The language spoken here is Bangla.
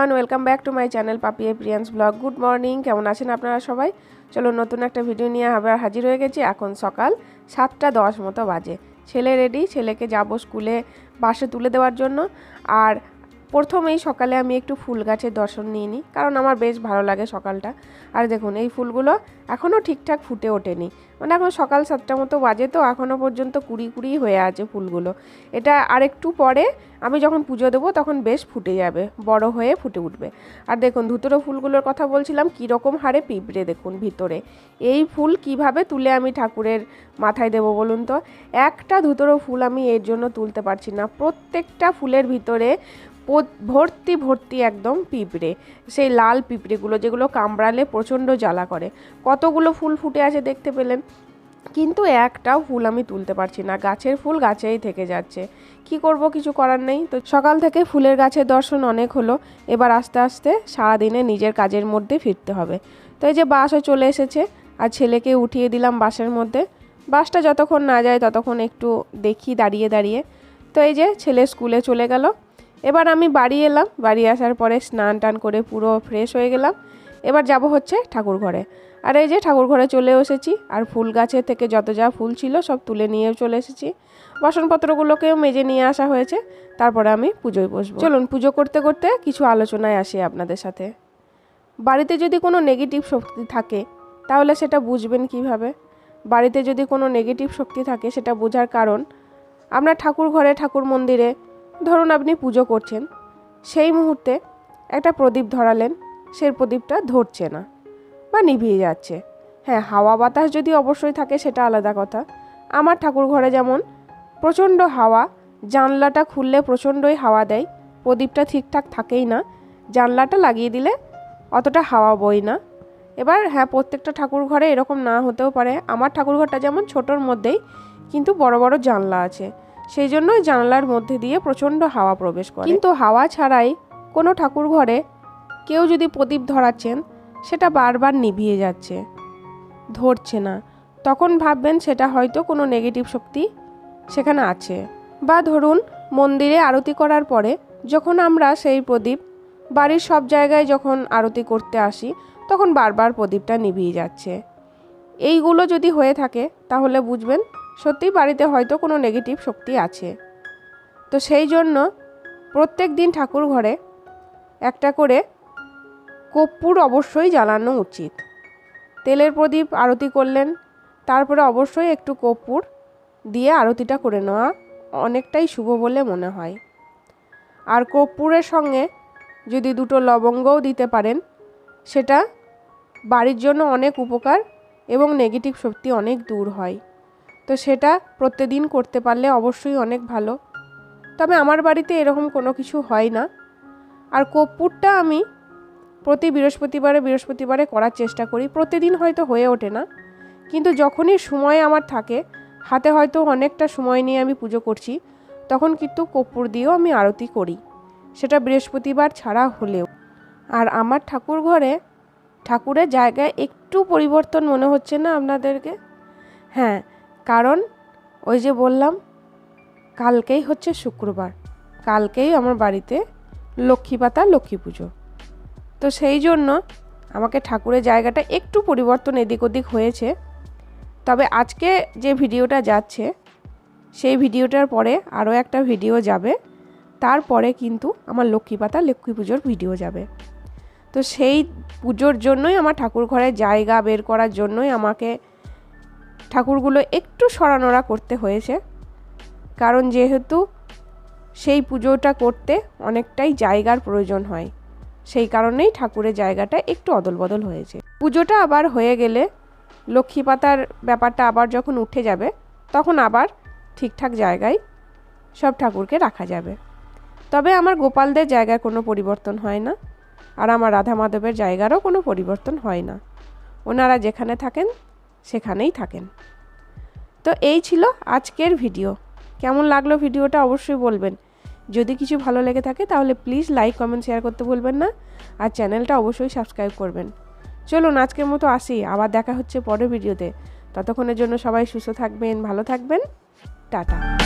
Everyone welcome back to my channel Papi Priyans blog good morning কেমন আছেন আপনারা সবাই? চলো নতুন একটা ভিডিও নিয়ে আবার হাজির হয়ে গেছি। এখন সকাল সাতটা দশ মতো বাজে। ছেলে রেডি ছেলেকে যাব স্কুলে বাসে তুলে দেওয়ার জন্য। আর প্রথমেই সকালে আমি একটু ফুল গাছের দর্শন নিয়ে নিই, কারণ আমার বেশ ভালো লাগে সকালটা। আর দেখুন, এই ফুলগুলো এখনও ঠিকঠাক ফুটে ওঠেনি। মানে এখন সকাল সাতটা মতো বাজে তো এখনও পর্যন্ত কুড়ি কুড়ি হয়ে আছে ফুলগুলো। এটা আরেকটু পরে আমি যখন পুজো দেবো, তখন বেশ ফুটে যাবে, বড় হয়ে ফুটে উঠবে। আর দেখুন ধুতরো ফুলগুলোর কথা বলছিলাম, কীরকম হারে পিঁপড়ে দেখুন ভিতরে। এই ফুল কীভাবে তুলে আমি ঠাকুরের মাথায় দেবো বলুন তো? একটা ধুতরো ফুল আমি এর জন্য তুলতে পারছি না। প্রত্যেকটা ফুলের ভিতরে ভর্তি ভর্তি একদম পিঁপড়ে, সেই লাল পিঁপড়েগুলো যেগুলো কামড়ালে প্রচণ্ড জ্বালা করে। কতগুলো ফুল ফুটে আছে দেখতে পেলেন? কিন্তু একটাও ফুল আমি তুলতে পারছি না। গাছের ফুল গাছেই থেকে যাচ্ছে। কি করব, কিছু করার নেই। তো সকাল থেকে ফুলের গাছের দর্শন অনেক হলো। এবার আস্তে আস্তে সারাদিনে নিজের কাজের মধ্যে ফিরতে হবে। তো এই যে বাসও চলে এসেছে। আর ছেলেকে উঠিয়ে দিলাম বাসের মধ্যে। বাসটা যতক্ষণ না যায় ততক্ষণ একটু দেখি, দাঁড়িয়ে দাঁড়িয়ে। তো এই যে ছেলে স্কুলে চলে গেল। এবার আমি বাড়ি এলাম, বাড়ি আসার পরে স্নান টান করে পুরো ফ্রেশ হয়ে গেলাম। এবার যাব হচ্ছে ঠাকুর ঘরে। আর এই যে ঠাকুর ঘরে চলে এসেছি, আর ফুল গাছের থেকে যত যা ফুল ছিল সব তুলে নিয়েও চলে এসেছি। বাসনপত্রগুলোকেও মেজে নিয়ে আসা হয়েছে, তারপরে আমি পুজোয় বসবো। চলুন পুজো করতে করতে কিছু আলোচনায় আসি আপনাদের সাথে। বাড়িতে যদি কোনো নেগেটিভ শক্তি থাকে, তাহলে সেটা বুঝবেন কীভাবে? বাড়িতে যদি কোনো নেগেটিভ শক্তি থাকে, সেটা বোঝার কারণ আপনার ঠাকুর ঘরে, ঠাকুর মন্দিরে ধরুন আপনি পুজো করছেন, সেই মুহূর্তে একটা প্রদীপ ধরালেন, সেই প্রদীপটা ধরছে না বা নিভিয়ে যাচ্ছে। হ্যাঁ হাওয়া বাতাস যদি অবশ্যই থাকে সেটা আলাদা কথা। আমার ঠাকুর ঘরে যেমন প্রচণ্ড হাওয়া, জানলাটা খুললে প্রচণ্ডই হাওয়া দেয়, প্রদীপটা ঠিকঠাক থাকেই না, জানলাটা লাগিয়ে দিলে অতটা হাওয়া বই না। এবার হ্যাঁ প্রত্যেকটা ঠাকুর ঘরে এরকম না হতেও পারে। আমার ঠাকুর ঘরটা যেমন ছোটোর মধ্যেই, কিন্তু বড় বড় জানলা আছে। সেই জন্যই জানলার মধ্যে দিয়ে প্রচণ্ড হাওয়া প্রবেশ করে। কিন্তু হাওয়া ছাড়াই কোনো ঠাকুর ঘরে কেউ যদি প্রদীপ ধরাচ্ছেন, সেটা বারবার নিভিয়ে যাচ্ছে, ধরছে না। তখন ভাববেন সেটা হয়তো কোনো নেগেটিভ শক্তি সেখানে আছে। বা ধরুন, মন্দিরে আরতি করার পরে যখন আমরা সেই প্রদীপ, বাড়ির সব জায়গায় যখন আরতি করতে আসি, তখন বারবার প্রদীপটা নিভিয়ে যাচ্ছে। এইগুলো যদি হয়ে থাকে, তাহলে বুঝবেন সত্যি বাড়িতে হয়তো কোনো নেগেটিভ শক্তি আছে। তো সেই জন্য প্রত্যেক দিন ঠাকুর ঘরে একটা করে কর্পূর অবশ্যই জ্বালানো উচিত। তেলের প্রদীপ আরতি করলেন, তারপরে অবশ্যই একটু কর্পূর দিয়ে আরতিটা করে নেওয়া অনেকটাই শুভ বলে মনে হয়। আর কর্পূরের সঙ্গে যদি দুটো লবঙ্গও দিতে পারেন, সেটা বাড়ির জন্য অনেক উপকার এবং নেগেটিভ শক্তি অনেক দূর হয়। তো সেটা প্রত্যেকদিন করতে পারলে অবশ্যই অনেক ভালো। তবে আমার বাড়িতে এরকম কোনো কিছু হয় না। আর কর্পূরটা আমি প্রতি বৃহস্পতিবারে বৃহস্পতিবারে করার চেষ্টা করি। প্রতিদিন হয়তো হয়ে ওঠে না। কিন্তু যখনই সময় আমার থাকে, হাতে হয়তো অনেকটা সময় নিয়ে আমি পুজো করছি, তখন কিন্তু কর্পূর দিয়েও আমি আরতি করি। সেটা বৃহস্পতিবার ছাড়া হলেও। আর আমার ঠাকুর ঘরে ঠাকুরের জায়গায় একটু পরিবর্তন মনে হচ্ছে না আপনাদেরকে? হ্যাঁ কারণ ওই যে বললাম, কালকেই হচ্ছে শুক্রবার। কালকেই আমার বাড়িতে লক্ষ্মী পাতা, লক্ষ্মী পুজো। তো সেই জন্য আমাকে ঠাকুরের জায়গাটা একটু পরিবর্তন এদিক ওদিক হয়েছে। তবে আজকে যে ভিডিওটা যাচ্ছে, সেই ভিডিওটার পরে আরও একটা ভিডিও যাবে। তারপরে কিন্তু আমার লক্ষ্মী পাতা, লক্ষ্মী পুজোর ভিডিও যাবে। তো সেই পুজোর জন্যই আমার ঠাকুর ঘরে জায়গা বের করার জন্যই আমাকে ঠাকুরগুলো একটু সরানোড়া করতে হয়েছে। কারণ যেহেতু সেই পুজোটা করতে অনেকটাই জায়গার প্রয়োজন হয়, সেই কারণেই ঠাকুরের জায়গাটা একটু অদল বদল হয়েছে। পুজোটা আবার হয়ে গেলে লক্ষ্মী পাতার ব্যাপারটা আবার যখন উঠে যাবে, তখন আবার ঠিকঠাক জায়গায় সব ঠাকুরকে রাখা যাবে। তবে আমার গোপালদের জায়গায় কোনো পরিবর্তন হয় না। আর আমার রাধা মাধবের জায়গারও কোনো পরিবর্তন হয় না। ওনারা যেখানে থাকেন, সেখানেই থাকেন। তো এই ছিল আজকের ভিডিও। কেমন লাগল ভিডিওটা অবশ্যই বলবেন। যদি কিছু ভালো লেগে থাকে তাহলে প্লিজ লাইক, কমেন্ট, শেয়ার করতে ভুলবেন না। আর চ্যানেলটা অবশ্যই সাবস্ক্রাইব করবেন। চলুন আজকের মতো আসি। আবার দেখা হচ্ছে পরের ভিডিওতে। ততক্ষণের জন্য সবাই সুস্থ থাকবেন, ভালো থাকবেন। টাটা।